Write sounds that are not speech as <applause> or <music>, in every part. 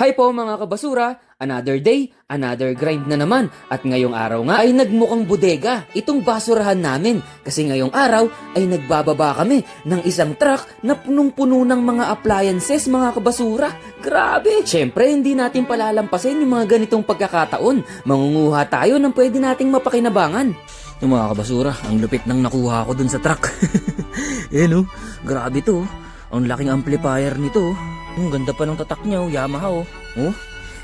Hi po mga kabasura! Another day, another grind na naman. At ngayong araw nga ay nagmukhang bodega itong basurahan namin. Kasi ngayong araw ay nagbababa kami ng isang truck na punong-puno ng mga appliances mga kabasura. Grabe! Siyempre, hindi natin palalampasin yung mga ganitong pagkakataon. Mangunguha tayo ng pwede nating mapakinabangan. Yung mga kabasura, ang lupit ng nakuha ko dun sa truck. <laughs> eh no, grabe to. Ang laking amplifier nito. Ang ganda pa ng tatak niya, oh. Yamaha oh. Oh,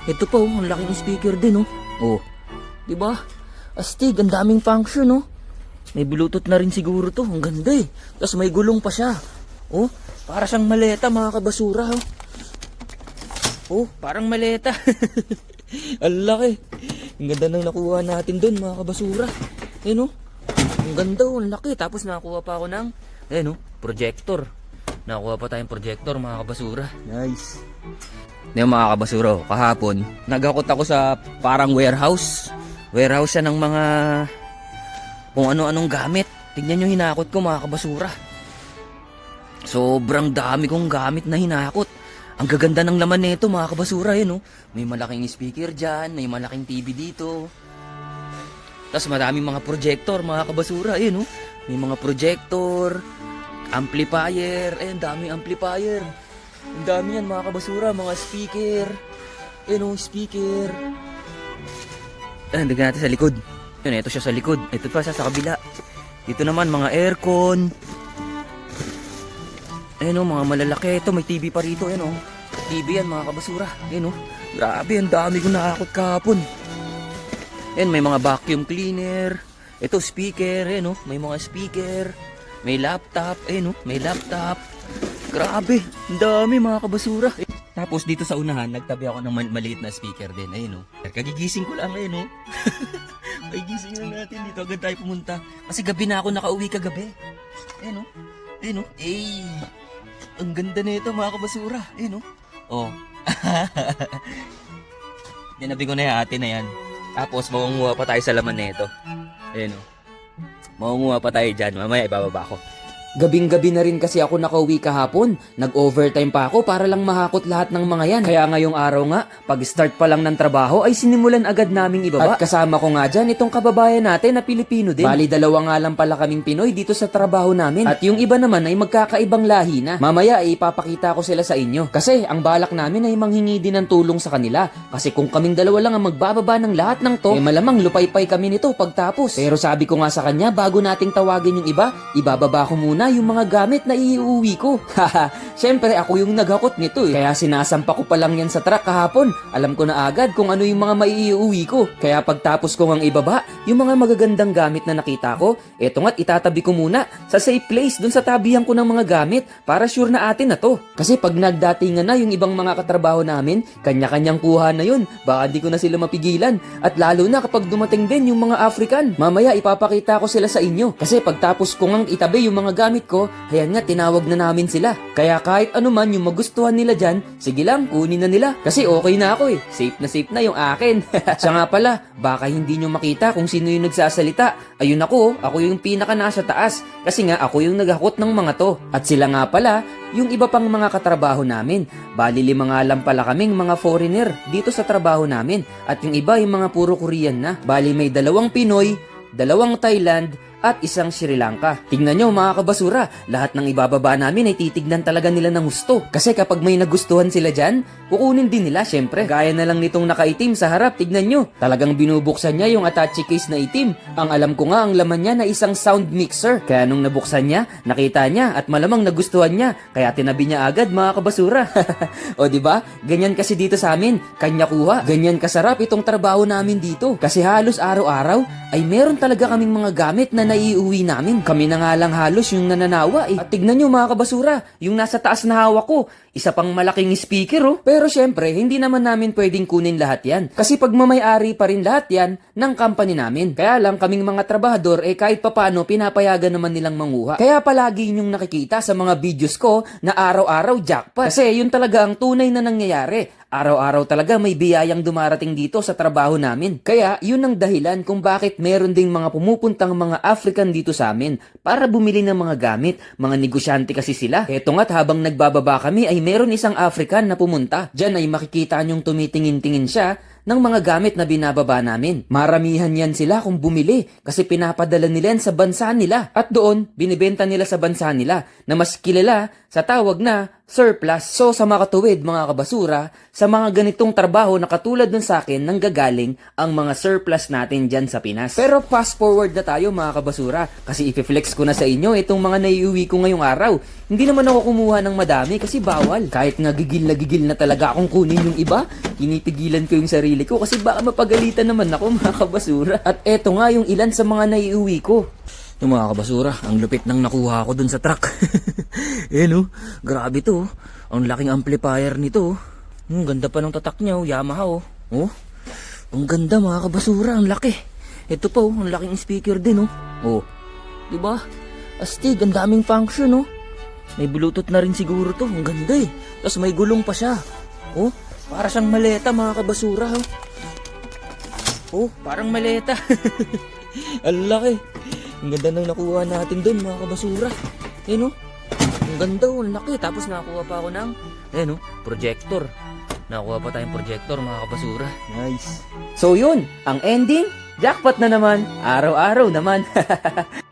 ito pa oh, ang laking speaker din oh. Oh, di ba? Astig, ang daming function oh. May bluetooth na rin siguro to, ang ganda eh. Tapos may gulong pa siya. Oh, para siyang maleta mga kabasura oh. Oh, parang maleta. <laughs> ang laki. Ang ganda ng nakuha natin doon mga kabasura. Ayun oh. Ang ganda oh, ang laki. Tapos nakakuha pa ako ng, ayun oh, projector. Nakakuha pa tayong projector mga kabasura. Nice. Ngayon mga kabasura, oh, kahapon, nagakot ako sa parang warehouse. Warehouse siya ng mga kung ano-anong gamit. Tignan nyo hinakot ko mga kabasura. Sobrang dami kong gamit na hinakot. Ang gaganda ng laman nito mga kabasura yun oh. May malaking speaker dyan, may malaking TV dito. Tapos madaming mga projector mga kabasura yun oh. May mga projector, amplifier, eh, ang daming amplifier. Ang dami yan mga kabasura, mga speaker. Ayun oh, speaker. Ah, dagyan natin sa likod. Yun, ito siya sa likod. Ito pa siya sa kabila. Dito naman mga aircon. Ayun oh, mga malalaki. Ito, may TV pa rito. Ayun oh. TV yan mga kabasura. Ayun oh. Grabe, ang dami kong nakakot kahapon. Ayun, may mga vacuum cleaner. Ito, speaker. Ayun oh, may mga speaker. May laptop. Ayun oh, may laptop. Grabe, ang dami mga kabasura. Tapos dito sa unahan, nagtabi ako ng mal- maliit na speaker din. Ayun oh. Kagigising ko lang ayun oh. <laughs> Kagigising lang natin dito. Agad tayo pumunta. Kasi gabi na ako nakauwi kagabi. Ayun oh. Ayun oh. Eh. Ang ganda nito mga kabasura. Ayun oh. Oh. <laughs> Tinabi ko na yung ate na yan. Tapos makunguha pa tayo sa laman nito. Ayun oh. Makunguha pa tayo dyan. Mamaya ibababa ko. Gabing-gabi na rin kasi ako nakauwi kahapon. Nag-overtime pa ako para lang mahakot lahat ng mga yan. Kaya ngayong araw nga, pag-start pa lang ng trabaho ay sinimulan agad naming ibaba. At kasama ko nga dyan itong kababayan natin na Pilipino din. Bali dalawa nga lang pala kaming Pinoy dito sa trabaho namin. At yung iba naman ay magkakaibang lahi na. Mamaya ay ipapakita ko sila sa inyo. Kasi ang balak namin ay manghingi din ng tulong sa kanila. Kasi kung kaming dalawa lang ang magbababa ng lahat ng to, eh malamang lupaypay kami nito pagtapos. Pero sabi ko nga sa kanya, bago nating tawagin yung iba, ibababa ko muna yung mga gamit na iuwi ko. <laughs> Haha, syempre ako yung naghakot nito eh. Kaya sinasampa ko pa lang yan sa truck kahapon. Alam ko na agad kung ano yung mga maiuwi ko. Kaya pagtapos ko ngang ibaba, yung mga magagandang gamit na nakita ko, eto nga't itatabi ko muna sa safe place dun sa tabihan ko ng mga gamit para sure na atin na to. Kasi pag nagdatingan na yung ibang mga katrabaho namin, kanya-kanyang kuha na yun. Baka di ko na sila mapigilan. At lalo na kapag dumating din yung mga African. Mamaya ipapakita ko sila sa inyo. Kasi pagtapos ko ngang itabi yung mga gamit ko, ayan nga tinawag na namin sila. Kaya kahit ano man yung magustuhan nila dyan, sige lang, kunin na nila. Kasi okay na ako eh. Safe na safe na yung akin. <laughs> Siya nga pala, baka hindi nyo makita kung sino yung nagsasalita. Ayun ako, ako yung pinaka nasa taas. Kasi nga ako yung naghakot ng mga to. At sila nga pala, yung iba pang mga katrabaho namin. Bali lima nga lang pala kaming mga foreigner dito sa trabaho namin. At yung iba yung mga puro Korean na. Bali may dalawang Pinoy, dalawang Thailand, at isang Sri Lanka. Tingnan nyo mga kabasura, lahat ng ibababa namin ay titignan talaga nila ng gusto. Kasi kapag may nagustuhan sila dyan, kukunin din nila syempre. Gaya na lang nitong nakaitim sa harap, tignan nyo. Talagang binubuksan niya yung attache case na itim. Ang alam ko nga ang laman niya na isang sound mixer. Kaya nung nabuksan niya, nakita niya at malamang nagustuhan niya. Kaya tinabi niya agad mga kabasura. <laughs> o di ba? Ganyan kasi dito sa amin, kanya kuha. Ganyan kasarap itong trabaho namin dito. Kasi halos araw-araw ay meron talaga kaming mga gamit na naiuwi namin. Kami na nga lang halos yung nananawa eh. At tignan nyo mga kabasura, yung nasa taas na hawak ko, isa pang malaking speaker oh. Pero syempre, hindi naman namin pwedeng kunin lahat yan. Kasi pagmamayari pa rin lahat yan ng company namin. Kaya lang kaming mga trabahador eh kahit papano pinapayagan naman nilang manguha. Kaya palagi yung nakikita sa mga videos ko na araw-araw jackpot. Kasi yun talaga ang tunay na nangyayari. Araw-araw talaga may biyayang dumarating dito sa trabaho namin. Kaya yun ang dahilan kung bakit meron ding mga pumupuntang mga African dito sa amin para bumili ng mga gamit. Mga negosyante kasi sila. Eto nga't habang nagbababa kami ay meron isang African na pumunta. Diyan ay makikita niyong tumitingin-tingin siya ng mga gamit na binababa namin. Maramihan yan sila kung bumili kasi pinapadala nila yan sa bansa nila. At doon, binibenta nila sa bansa nila na mas kilala sa tawag na surplus. So sa mga katuwid, mga kabasura, sa mga ganitong trabaho na katulad nun sa akin nang gagaling ang mga surplus natin dyan sa Pinas. Pero fast forward na tayo mga kabasura kasi ipi-flex ko na sa inyo itong mga naiuwi ko ngayong araw. Hindi naman ako kumuha ng madami kasi bawal. Kahit nga gigil na gigil na talaga akong kunin yung iba, pinipigilan ko yung sarili ko kasi baka mapagalitan naman ako <laughs> mga kabasura. At eto nga yung ilan sa mga naiuwi ko. Yung mga kabasura, ang lupit nang nakuha ko dun sa truck. <laughs> eh no, grabe to. oh. Ang laking amplifier nito. oh. Ang ganda pa ng tatak niya, oh. Yamaha oh. Oh, ang ganda mga kabasura, ang laki. Ito pa oh, ang laking speaker din oh. Oh, di ba? Astig, ang daming function oh. May bluetooth na rin siguro to, ang ganda eh. Tapos may gulong pa siya. Oh, para siyang maleta mga kabasura oh. Oh, parang maleta. <laughs> ang laki. Ang ganda nang nakuha natin doon mga kabasura. Eh no? Ang ganda oh, laki. Tapos nakakuha pa ako ng, eh no, projector. Nakakuha pa tayong projector mga kabasura. Nice. So yun, ang ending, jackpot na naman. Araw-araw naman. <laughs>